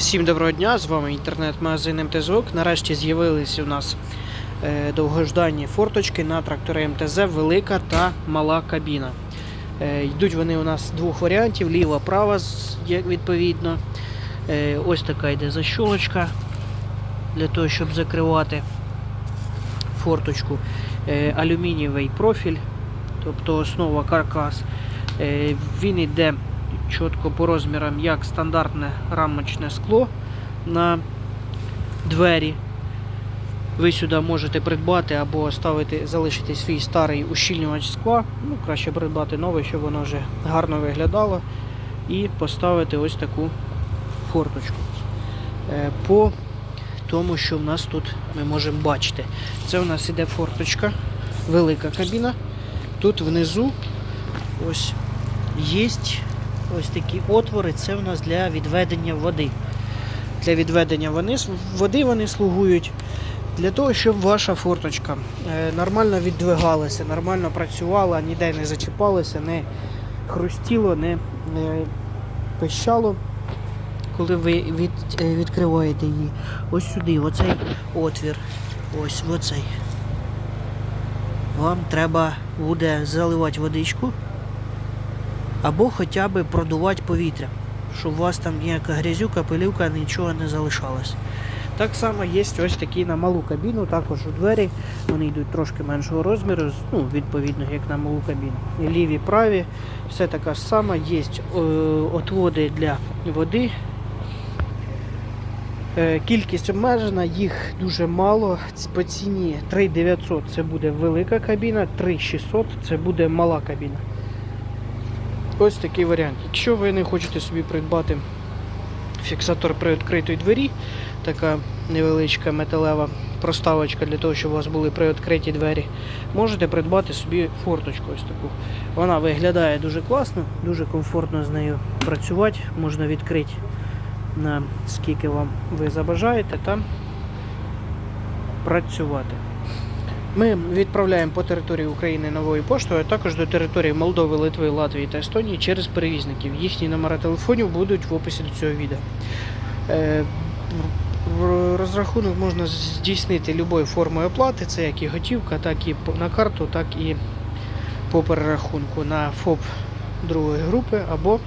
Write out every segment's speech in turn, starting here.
Всім доброго дня! З вами інтернет-магазин МТЗОК. Нарешті з'явились у нас е, довгожданні форточки на трактори МТЗ велика та мала кабіна. Е, йдуть вони у нас двох варіантів: ліва, права, відповідно. Е, ось така йде защолочка для того, щоб закривати форточку. Алюмінієвий профіль, тобто основа каркас. Він йде чітко по розмірам як стандартне рамочне скло на двері. Ви сюди можете придбати або ставити, залишити свій старий ущільнювач скла. Ну, краще придбати новий, щоб воно вже гарно виглядало. І поставити ось таку форточку. Е, По тому, що в нас тут ми можемо бачити. Це у нас іде форточка, велика кабіна. Тут внизу ось є ось такі отвори. Це у нас для відведення води. Для відведення вони, води вони слугують для того, щоб ваша форточка е, нормально віддвигалася, нормально працювала, ніде не зачіпалася, не хрустіло, не, пищало, коли ви від, е, відкриваєте її. Ось сюди, оцей отвір. Ось в оцей. Вам треба буде заливати водичку або хоча б продувати повітря, щоб у вас там ніяка грязюка, пилюка, нічого не залишалось. Так само є ось такі на малу кабіну, також у двері. Вони йдуть трошки меншого розміру, ну, відповідно, як на малу кабіну. Ліві, праві, все така ж сама. Є е, отводи для води. Е, Кількість обмежена, їх дуже мало. По ціні 3900 це буде велика кабіна, 3600 це буде мала кабіна. Ось такий варіант. Якщо ви не хочете собі придбати фіксатор при відкритій двері, така невеличка металева проставочка для того, щоб у вас були при відкритій двері, можете придбати собі форточку ось таку. Вона виглядає дуже класно, дуже комфортно з нею працювати. Можна відкрити на скільки вам ви забажаєте та працювати. Ми відправляємо по території України новою поштою, а також до території Молдови, Литви, Латвії та Естонії через перевізників. Їхні номери телефонів будуть в описі до цього відео. Е, Розрахунок можна здійснити любою формою оплати, це як і готівка, так і на карту, так і по перерахунку на ФОП другої групи або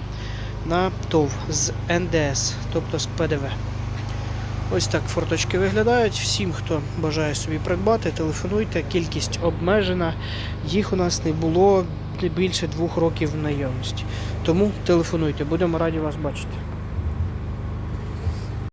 на ТОВ з НДС, тобто з ПДВ. Ось так форточки виглядають. Всім, хто бажає собі придбати, телефонуйте. Кількість обмежена. Їх у нас не було більше двох років в наявності. Тому телефонуйте, будемо раді вас бачити.